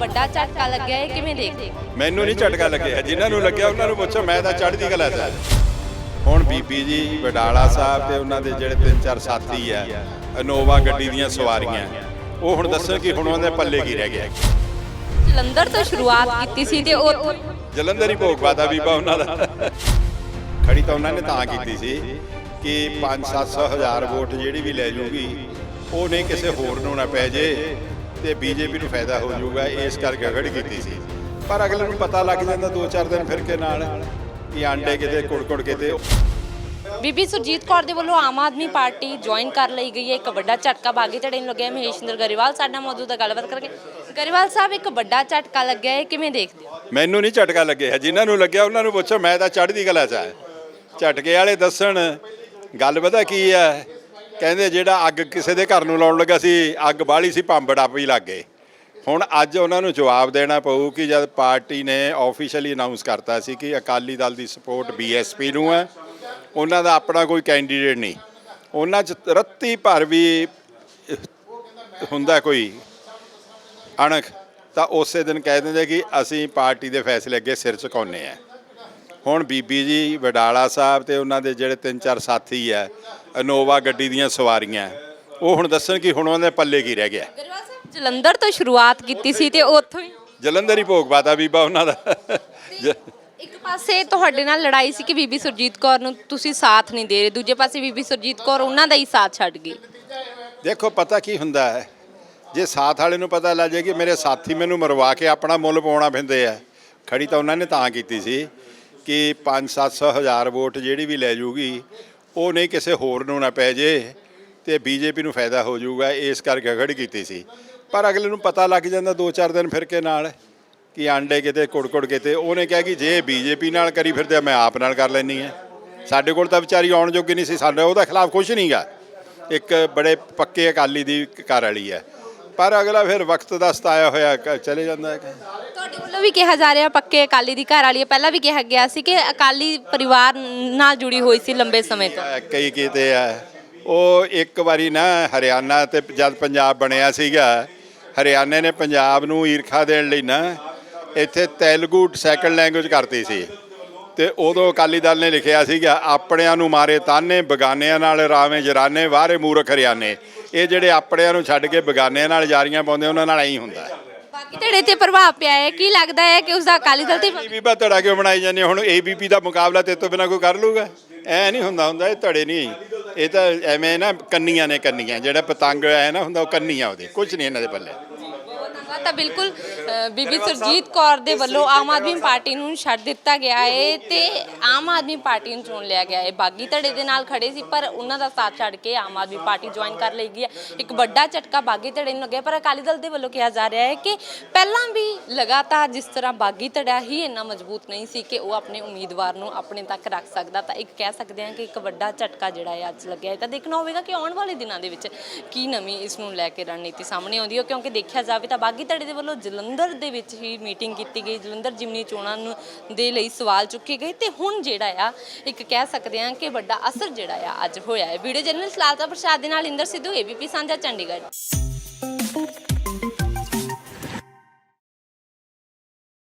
ਵੱਡਾ ਝਟਕਾ ਲੱਗਿਆ ਹੈ ਕਿਵੇਂ ਦੇਖਦੇ ਹੋ? ਮੈਨੂੰ ਨਹੀਂ ਝਟਕਾ ਲੱਗਿਆ ਜਿਨ੍ਹਾਂ ਨੂੰ ਲੱਗਿਆ ਉਹਨਾਂ ਨੂੰ ਪੁੱਛੋ ਮੈਂ ਤਾਂ ਚੜ੍ਹਦੀ ਕਲਾ ਹਾਂ। ਹੁਣ ਬੀਬੀ ਜੀ ਵਡਾਲਾ ਸਾਹਿਬ ਤੇ ਉਹਨਾਂ ਦੇ ਜਿਹੜੇ ਤਿੰਨ ਚਾਰ ਸਾਥੀ ਆ ਇਨੋਵਾ ਗੱਡੀ ਦੀਆਂ ਸਵਾਰੀਆਂ ਉਹ ਹੁਣ ਦੱਸਣ ਕਿ ਹੁਣ ਉਹਨਾਂ ਦੇ ਪੱਲੇ ਕੀ ਰਹਿ ਗਿਆ ਜਲੰਧਰ ਤੋਂ ਸ਼ੁਰੂਆਤ ਕੀਤੀ ਸੀ ਤੇ ਉਹ ਜਲੰਧਰ ਹੀ ਭੋਗ ਪਾਦਾ ਬੀਬਾ ਉਹਨਾਂ ਦਾ ਖੜੀ ਤਾਂ ਉਹਨਾਂ ਨੇ ਤਾਂ ਕੀਤੀ ਸੀ ਕਿ 5-700 ਹਜ਼ਾਰ ਵੋਟ ਜਿਹੜੀ ਵੀ ਲੈ ਜੂਗੀ ਉਹ ਨਹੀਂ ਕਿਸੇ ਹੋਰ ਨੂੰ ਨਾ ਪੈ ਜੇ ਤੇ ਬੀਜੇਪੀ ਨੂੰ ਫਾਇਦਾ ਹੋ ਜਾਊਗਾ ਇਸ ਕਰਕੇ ਖੜੀ ਕੀਤੀ ਸੀ। ਪਰ ਅਗਲੇ ਨੂੰ ਪਤਾ ਲੱਗ ਜਾਂਦਾ 2-4 ਦਿਨ ਫਿਰ ਕੇ ਨਾਲ ਕਿ ਆਂਡੇ ਕਿਤੇ ਕੁੜ-ਕੁੜ ਕਿਤੇ। ਬੀਬੀ ਸੁਰਜੀਤ ਕੌਰ ਦੇ ਵੱਲੋਂ ਆਮ ਆਦਮੀ ਪਾਰਟੀ ਜੁਆਇਨ ਕਰ ਲਈ ਗਈ ਹੈ। ਇੱਕ ਵੱਡਾ ਝਟਕਾ ਬਾਗੀ ਧੜੇ ਨੂੰ ਲੱਗਿਆ ਮਹੇਸ਼ਿੰਦਰ ਗਰੇਵਾਲ ਸਾਡਾ ਮੌਜੂਦਾ ਗੱਲਬਾਤ ਕਰਕੇ ਗਰੇਵਾਲ ਸਾਹਿਬ ਇੱਕ ਵੱਡਾ ਝਟਕਾ ਲੱਗਿਆ ਹੈ। ਕਿਵੇਂ ਦੇਖਦੇ ਹੋ? ਮੈਨੂੰ ਨਹੀਂ ਝਟਕਾ ਲੱਗਿਆ ਜਿਨ੍ਹਾਂ ਨੂੰ ਲੱਗਿਆ ਉਹਨਾਂ ਨੂੰ ਪੁੱਛੋ ਮੈਂ ਤਾਂ ਚੜ੍ਹਦੀ ਕਲਾ 'ਚ ਹਾਂ। ਝਟਕੇ ਵਾਲੇ ਦੱਸਣ ਗੱਲ ਪਤਾ ਕੀ ਹੈ? ਕਹਿੰਦੇ ਜਿਹੜਾ ਅੱਗ ਕਿਸੇ ਦੇ ਘਰ ਨੂੰ ਲਾਉਣ ਲੱਗਾ ਸੀ, ਅੱਗ ਬਾਹਲੀ ਸੀ, ਭੰਬੜ ਆਪ ਹੀ ਲੱਗ ਗਏ। ਹੁਣ ਅੱਜ ਉਹਨਾਂ ਨੂੰ ਜਵਾਬ ਦੇਣਾ ਪਊ ਕਿ ਜਦ ਪਾਰਟੀ ਨੇ ਆਫੀਸ਼ੀਅਲੀ ਅਨਾਉਂਸ ਕਰਤਾ ਸੀ ਕਿ ਅਕਾਲੀ ਦਲ ਦੀ ਸਪੋਰਟ ਬੀਐਸਪੀ ਨੂੰ ਹੈ, ਉਹਨਾਂ ਦਾ ਆਪਣਾ ਕੋਈ ਕੈਂਡੀਡੇਟ ਨਹੀਂ। ਉਹਨਾਂ 'ਚ ਰੱਤੀ ਭਰ ਵੀ ਹੁੰਦਾ ਕੋਈ ਅਣਖ, ਤਾਂ ਉਸੇ ਦਿਨ ਕਹਿ ਦਿੰਦੇ ਕਿ ਅਸੀਂ ਪਾਰਟੀ ਦੇ ਫੈਸਲੇ ਅੱਗੇ ਸਿਰ ਝੁਕਾਉਂਦੇ ਆ ਹੁਣ ਬੀਬੀ ਜੀ ਵਡਾਲਾ ਸਾਹਿਬ ਤੇ ਉਹਨਾਂ ਦੇ ਜਿਹੜੇ ਤਿੰਨ ਚਾਰ ਸਾਥੀ ਆ ਇਨੋਵਾ ਗੱਡੀ ਦੀਆਂ ਸਵਾਰੀਆਂ ਉਹ ਹੁਣ ਦੱਸਣ ਕਿ ਹੁਣ ਉਹਨਾਂ ਦੇ ਪੱਲੇ ਕੀ ਰਹਿ ਗਿਆ। ਸਾਹਿਬ? ਜਲੰਧਰ ਤੋਂ ਸ਼ੁਰੂਆਤ ਕੀਤੀ ਸੀ ਤੇ ਉੱਥੋਂ ਹੀ ਜਲੰਧਰ ਹੀ ਭੋਗ ਪਾਤਾ ਬੀਬਾ ਉਹਨਾਂ ਦਾ। ਇੱਕ ਪਾਸੇ ਤੁਹਾਡੇ ਨਾਲ ਲੜਾਈ ਸੀ ਕਿ ਬੀਬੀ ਸੁਰਜੀਤ ਕੌਰ ਨੂੰ ਤੁਸੀਂ ਸਾਥ ਨਹੀਂ ਦੇ ਰਹੇ ਦੂਜੇ ਪਾਸੇ ਬੀਬੀ ਸੁਰਜੀਤ ਕੌਰ ਉਹਨਾਂ ਦਾ ਹੀ ਸਾਥ ਛੱਡ ਗਈ ਦੇਖੋ ਪਤਾ ਕੀ ਹੁੰਦਾ ਹੈ ਜੇ ਸਾਥ ਵਾਲੇ ਨੂੰ ਪਤਾ ਲੱਗ ਜਾਏ ਕਿ ਮੇਰੇ ਸਾਥੀ ਮੈਨੂੰ ਮਰਵਾ ਕੇ ਆਪਣਾ ਮੁੱਲ ਪਾਉਣਾ ਪੈਂਦੇ ਆ ਖੜੀ ਤਾਂ ਉਹਨਾਂ ਨੇ ਤਾਂ ਕੀਤੀ ਸੀ ਕਿ 5-700 ਹਜ਼ਾਰ ਵੋਟ ਜਿਹੜੀ ਵੀ ਲੈ ਜੂਗੀ, ਉਹ ਨਹੀਂ ਕਿਸੇ ਹੋਰ ਨੂੰ ਨਾ ਪੈ ਜੇ ਤੇ ਬੀਜੇਪੀ ਨੂੰ ਫਾਇਦਾ ਹੋ ਜਾਊਗਾ ਇਸ ਕਰਕੇ ਖੜ ਕੀਤੀ ਸੀ। ਪਰ ਅਗਲੇ ਨੂੰ ਪਤਾ ਲੱਗ ਜਾਂਦਾ 2-4 ਦਿਨ ਫਿਰ ਕੇ ਨਾਲ ਕਿ ਆਂਡੇ ਕਿਤੇ, ਕੁੜ-ਕੁੜ ਕਿਤੇ, ਉਹਨੇ ਕਿਹਾ ਕਿ ਜੇ ਬੀਜੇਪੀ ਨਾਲ ਕਰੀ ਫਿਰਦੇ ਮੈਂ ਆਪ ਨਾਲ ਕਰ ਲੈਣੀ ਹੈ ਸਾਡੇ ਕੋਲ ਤਾਂ ਵਿਚਾਰੀ ਆਉਣ ਜੋਗੀ ਨਹੀਂ ਸੀ, ਸਾਡੇ ਉਹਦਾ ਖਿਲਾਫ ਕੁਝ ਨਹੀਂਗਾ ਇੱਕ ਬੜੇ ਪੱਕੇ ਅਕਾਲੀ ਦੀ ਘਰ ਵਾਲੀ ਹੈ ਪਰ ਅਗਲਾ ਫਿਰ ਵਕਤ ਦਾ ਸਤਾਇਆ ਹੋਇਆ, ਕ- ਚਲੇ ਜਾਂਦਾ ਹੈ। ਵੀ ਕਿਹਾ ਜਾ ਰਿਹਾ ਪੱਕੇ ਅਕਾਲੀ ਦੀ ਘਰ ਵਾਲੀ ਹੈ ਪਹਿਲਾਂ ਵੀ ਕਿਹਾ ਗਿਆ ਸੀ ਕਿ ਅਕਾਲੀ ਪਰਿਵਾਰ ਨਾਲ ਜੁੜੀ ਹੋਈ ਸੀ ਲੰਬੇ ਸਮੇਂ ਤੋਂ। ਕਈ ਕੀਤੇ ਆ। ਉਹ ਇੱਕ ਵਾਰੀ ਨਾ ਹਰਿਆਣਾ ਤੇ ਜਦ ਪੰਜਾਬ ਬਣਿਆ ਸੀਗਾ, ਹਰਿਆਣੇ ਨੇ ਪੰਜਾਬ ਨੂੰ ਈਰਖਾ ਦੇਣ ਲਈ ਨਾ ਇੱਥੇ ਤੇਲਗੂ ਸੈਕੰਡ ਲੈਂਗੁਏਜ ਕਰਤੀ ਸੀ। ਤੇ ਉਦੋਂ ਅਕਾਲੀ ਦਲ ਨੇ ਲਿਖਿਆ ਸੀਗਾ, ਆਪਣਿਆਂ ਨੂੰ ਮਾਰੇ ਤਾਨੇ, ਬਗਾਨਿਆਂ ਨਾਲ ਰਾਵੇਂ ਜਰਾਨੇ ਵਾਰੇ ਮੂਰਖ ਹਰਿਆਣੇ। ਇਹ ਜਿਹੜੇ ਆਪਣਿਆਂ ਨੂੰ ਛੱਡ ਕੇ ਬਗਾਨਿਆਂ ਨਾਲ ਜਾਰੀਆਂ ਪਾਉਂਦੇ, ਉਹਨਾਂ ਨਾਲ ਐਂ ਹੁੰਦਾ। ਬਾਕੀ ਧੜੇ ਤੇ ਪ੍ਰਭਾਵ ਪਿਆ ਹੈ? ਕੀ ਲੱਗਦਾ ਹੈ ਕਿ ਉਸ ਦਾ ਅਕਾਲੀ ਦਲ ਤੇ ਬੀਬਾ ਧੜਾ ਕਿਉਂ ਬਣਾਈ ਜਾਂਦੇ ਹੋ? ਹੁਣ ਏਬੀਪੀ ਦਾ ਮੁਕਾਬਲਾ ਤੇ ਤੋਂ ਬਿਨਾ ਕੋਈ ਕਰ ਲੂਗਾ ਐ ਨਹੀਂ ਹੁੰਦਾ ਹੁੰਦਾ ਇਹ ਧੜੇ ਨਹੀਂ ਇਹ ਤਾਂ ਐਵੇਂ ਨਾ ਕੰਨੀਆਂ ਨੇ ਕੰਨੀਆਂ, ਜਿਹੜਾ ਪਤੰਗ ਐ ਨਾ, ਹੁੰਦਾ ਉਹ ਕੰਨੀਆਂ ਉਹਦੇ ਕੁਝ ਨਹੀਂ ਇਹਨਾਂ ਦੇ ਪੱਲੇ। ਤਾਂ ਬਿਲਕੁਲ ਬੀਬੀ ਸੁਰਜੀਤ ਕੌਰ ਦੇ ਵੱਲੋਂ ਆਮ ਆਦਮੀ ਪਾਰਟੀ ਨੂੰ ਛੱਡ ਦਿੱਤਾ ਗਿਆ ਹੈ ਤੇ ਆਮ ਆਦਮੀ ਪਾਰਟੀ ਨੂੰ ਚੁਣ ਲਿਆ ਗਿਆ ਹੈ ਬਾਗੀ ਧੜੇ ਦੇ ਨਾਲ ਖੜੇ ਸੀ ਪਰ ਉਹਨਾਂ ਦਾ ਸਾਥ ਛੱਡ ਕੇ ਆਮ ਆਦਮੀ ਪਾਰਟੀ ਜੁਆਇਨ ਕਰ ਲਈ ਗਈ ਹੈ ਇੱਕ ਵੱਡਾ ਝਟਕਾ ਬਾਗੀ ਧੜੇ ਨੂੰ ਲੱਗਿਆ ਪਰ ਅਕਾਲੀ ਦਲ ਦੇ ਵੱਲੋਂ ਕਿਹਾ ਜਾ ਰਿਹਾ ਹੈ ਕਿ ਪਹਿਲਾਂ ਵੀ ਲਗਾਤਾਰ ਜਿਸ ਤਰ੍ਹਾਂ ਬਾਗੀ ਧੜਾ ਹੀ ਇੰਨਾ ਮਜ਼ਬੂਤ ਨਹੀਂ ਸੀ ਕਿ ਉਹ ਆਪਣੇ ਉਮੀਦਵਾਰ ਨੂੰ ਆਪਣੇ ਤੱਕ ਰੱਖ ਸਕਦਾ ਤਾਂ ਇੱਕ ਕਹਿ ਸਕਦੇ ਹਾਂ ਕਿ ਇੱਕ ਵੱਡਾ ਝਟਕਾ ਜਿਹੜਾ ਹੈ ਅੱਜ ਲੱਗਿਆ ਹੈ ਤਾਂ ਦੇਖਣਾ ਹੋਵੇਗਾ ਕਿ ਆਉਣ ਵਾਲੇ ਦਿਨਾਂ ਦੇ ਵਿੱਚ ਕੀ ਨਵੀਂ ਇਸ ਨੂੰ ਲੈ ਕੇ ਰਣਨੀਤੀ ਸਾਹਮਣੇ ਆਉਂਦੀ ਹੈ ਕਿਉਂਕਿ ਦੇਖਿਆ ਜਾਵੇ ਤਾਂ ਬਾਗੀ ਧੜੇ ਦੇ ਵੱਲੋਂ ਜਲੰਧਰ ਦੇ ਵਿੱਚ ਹੀ ਮੀਟਿੰਗ ਕੀਤੀ ਗਈ। ਜਲੰਧਰ ਜਿਮਨੀ ਚੋਣਾਂ ਨੂੰ ਦੇ ਲਈ ਸਵਾਲ ਚੁੱਕੇ ਗਏ ਤੇ ਹੁਣ ਜਿਹੜਾ ਆ, ਇੱਕ ਕਹਿ ਸਕਦੇ ਹਾਂ ਕਿ ਵੱਡਾ ਅਸਰ ਜਿਹੜਾ ਆ ਅੱਜ ਹੋਇਆ ਹੈ। ਵੀਡੀਓ ਜਰਨਲਿਸਟ ਲਾਲਤਾ ਪ੍ਰਸਾਦ ਦੇ ਨਾਲ ਇੰਦਰ ਸਿੱਧੂ ਏਬੀਪੀ ਸਾਂਝਾ, ਚੰਡੀਗੜ੍ਹ।